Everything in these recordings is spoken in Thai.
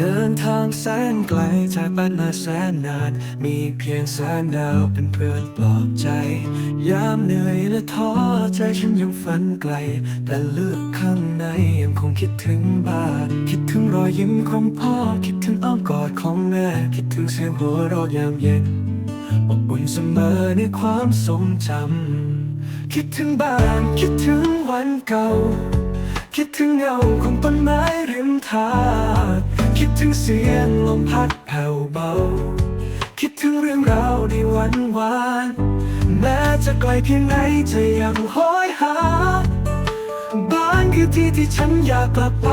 เดินทางแสนไกลจากบ้านมาแสนนาน มีเพียงแสงดาวเป็นเพื่อนปลอบใจ ยามเหนื่อยและท้อใจฉันยังฝันไกล แต่ลือกข้างในยังคงคิดถึงบ้าน คิดถึงรอยยิ้มของพ่อ คิดถึงอ้อมกอดของแม่ คิดถึงเสียงหัวเราะยามเย็นอบอุ่นเสมอในความทรงจำ คิดถึงบ้าน คิดถึงวันเก่า คิดถึงเงาของต้นไม้ริมทาง คิดถึงเสียงลมพัดแผ่วเบา คิดถึงเรื่องราวในวันวาน แม้จะไกลเพียงไหนจะยังห้อยหา บ้านคือที่ที่ฉันอยากกลับไป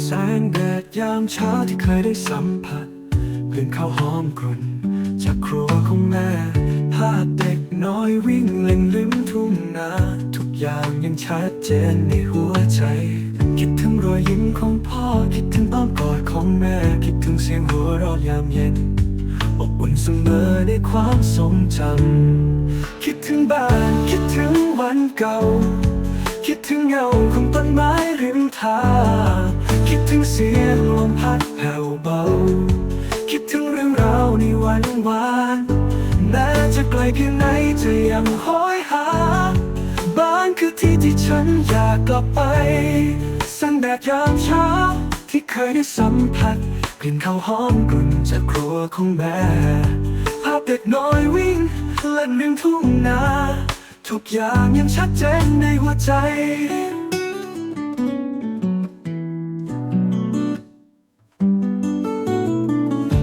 แสงแดดยามเช้าที่เคยได้สัมผัสกลิ่นข้าวหอมกรุ่น จากครัวของแม่ ภาพเด็กน้อยวิ่งเล่นริมทุ่งนาทุกอย่างยังชัดเจนในหัวใจ ถึงรอยยิ้มของพ่อ คิดถึงอ้อมกอดของแม่ คิดถึงเสียงหัวเราะยามเย็น อบอุ่นเสมอในความทรงจำคิดถึงบ้าน คิดถึงวันเก่า คิดถึงเงาของต้นไม้ริมทางคิดถึงเสียงลมพัดแผ่วเบา คิดถึงเรื่องราวในวันวานแม้จะไกลเพียงไหนจะยังหอยหา บ้านคือที่ที่ฉันอยากกลับไป แสังแดดยามเช้า ที่เคยได้สัมผัสกลิ่นข้าวหอมกลุ่นจากครัวของแม่ ภาพเด็กน้อยวิ่งเล่นริมทุ่งนาทุกอย่างยังชัดเจนในหัวใจ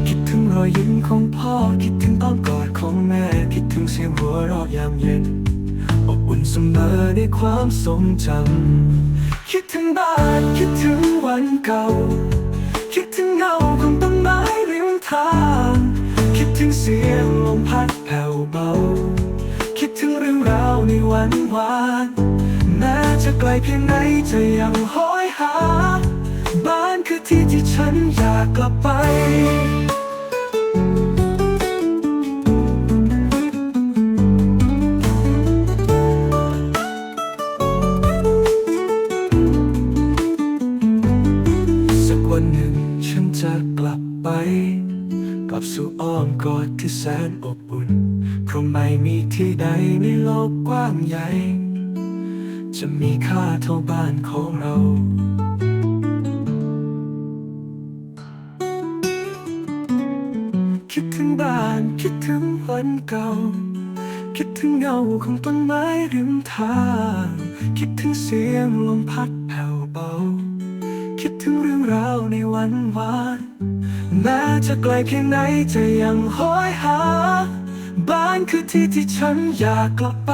คิดถึงรอยยิ้มของพ่อคิดถึงอ้อมกอดของแม่ คิดถึงเสียงหัวเราะยามเย็น อบอุ่นเสมอในความทรงจำ คิดถึงบ้านคิดถึงวันเก่า คิดถึงเงาของต้นไม้ริมทาง คิดถึงเสียงลมพัดแผ่วเบา คิดถึงเรื่องราวในวันวานแม้จะไกลเพียงไหนจะยังห้อยหา บ้านคือที่ที่ฉันอยากกลับไป กลับไป กลับสู่อ้อมกอดที่แสนอบอุ่น เพราะไม่มีที่ใดในโลกกว้างใหญ่ จะมีค่าเท่าบ้านของเราคิดถึงบ้านคิดถึงวันเก่า คิดถึงเงาของต้นไม้ริมทาง คิดถึงเสียงลมพัดแผ่วเบา ราวในวันวาน แม้จะไกลแค่ไหนจะยังหอยหา บ้านคือที่ที่ฉันอยากกลับไป